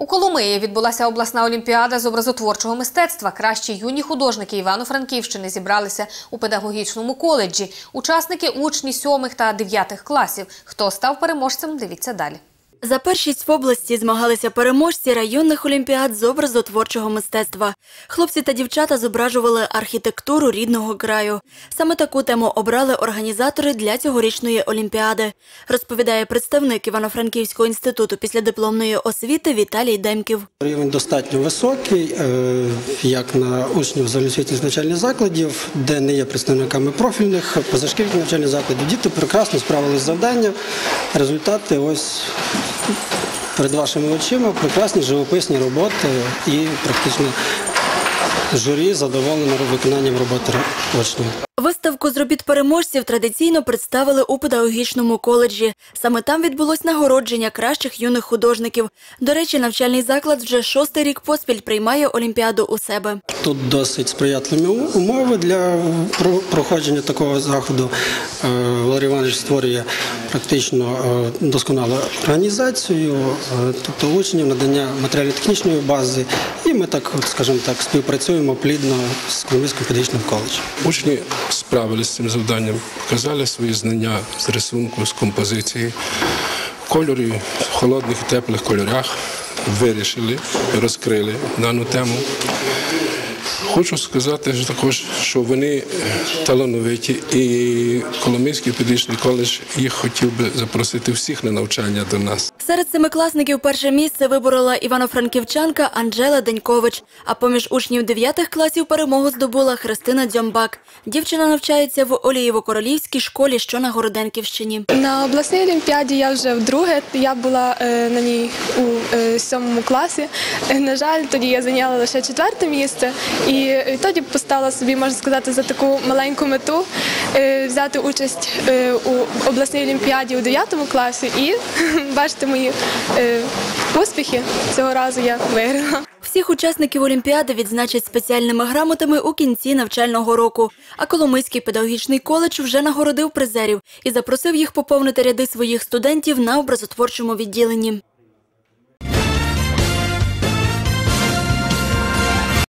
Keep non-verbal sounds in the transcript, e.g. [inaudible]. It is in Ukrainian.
У Коломиї відбулася обласна олімпіада з образотворчого мистецтва. Кращі юні художники Івано-Франківщини зібралися у педагогічному коледжі. Учасники учні сьомих та дев'ятих класів. Хто став переможцем? Дивіться далі. За першість в області змагалися переможці районних олімпіад з образотворчого мистецтва. Хлопці та дівчата зображували архітектуру рідного краю. Саме таку тему обрали організатори для цьогорічної олімпіади, розповідає представник Івано-Франківського інституту післядипломної освіти Віталій Демків. Рівень достатньо високий, е, як на учнів загальноосвітніх навчальних закладів, де не є представниками профільних позашкільних навчальних закладів. Діти прекрасно справились з завданням. Результати ось перед вашими очима прекрасні живописні роботи і практично журі задоволено виконанням роботи учнів. Виставку з робіт переможців традиційно представили у педагогічному коледжі. Саме там відбулось нагородження кращих юних художників. До речі, навчальний заклад вже шостий рік поспіль приймає олімпіаду у себе. Тут досить сприятливі умови для про- проходження такого заходу. Е, Валерій Іванович створює практично е, досконалу організацію, е, тобто учнів, надання матеріально-технічної бази. І ми так, скажімо так, співпрацюємо плідно з Коломийським педагогічним коледжем. Учні справилися з цим завданням, показали свої знання з рисунку, з композиції, в кольорі, в холодних і теплих кольорах, вирішили, розкрили дану тему. Хочу сказати також, що вони е, талановиті, і Коломийський педагогічний коледж їх хотів би запросити всіх на навчання до нас. Серед семикласників перше місце виборола івано-франківчанка Анжела Денькович. А поміж учнів дев'ятих класів перемогу здобула Христина Дзьомбак. Дівчина навчається в Олієво-Королівській школі, що на Городенківщині. На обласній олімпіаді я вже вдруге. Я була е, на ній у е, сьомому класі. На жаль, тоді я зайняла лише четверте місце, і е, тоді поставила собі, можна сказати, за таку маленьку мету взяти участь у обласній олімпіаді у 9 класі. І [laughs] бачите мої е, успіхи. Цього разу я виграла. Всіх учасників Олімпіади відзначать спеціальними грамотами у кінці навчального року. А Коломийський педагогічний коледж вже нагородив призерів і запросив їх поповнити ряди своїх студентів на образотворчому відділенні.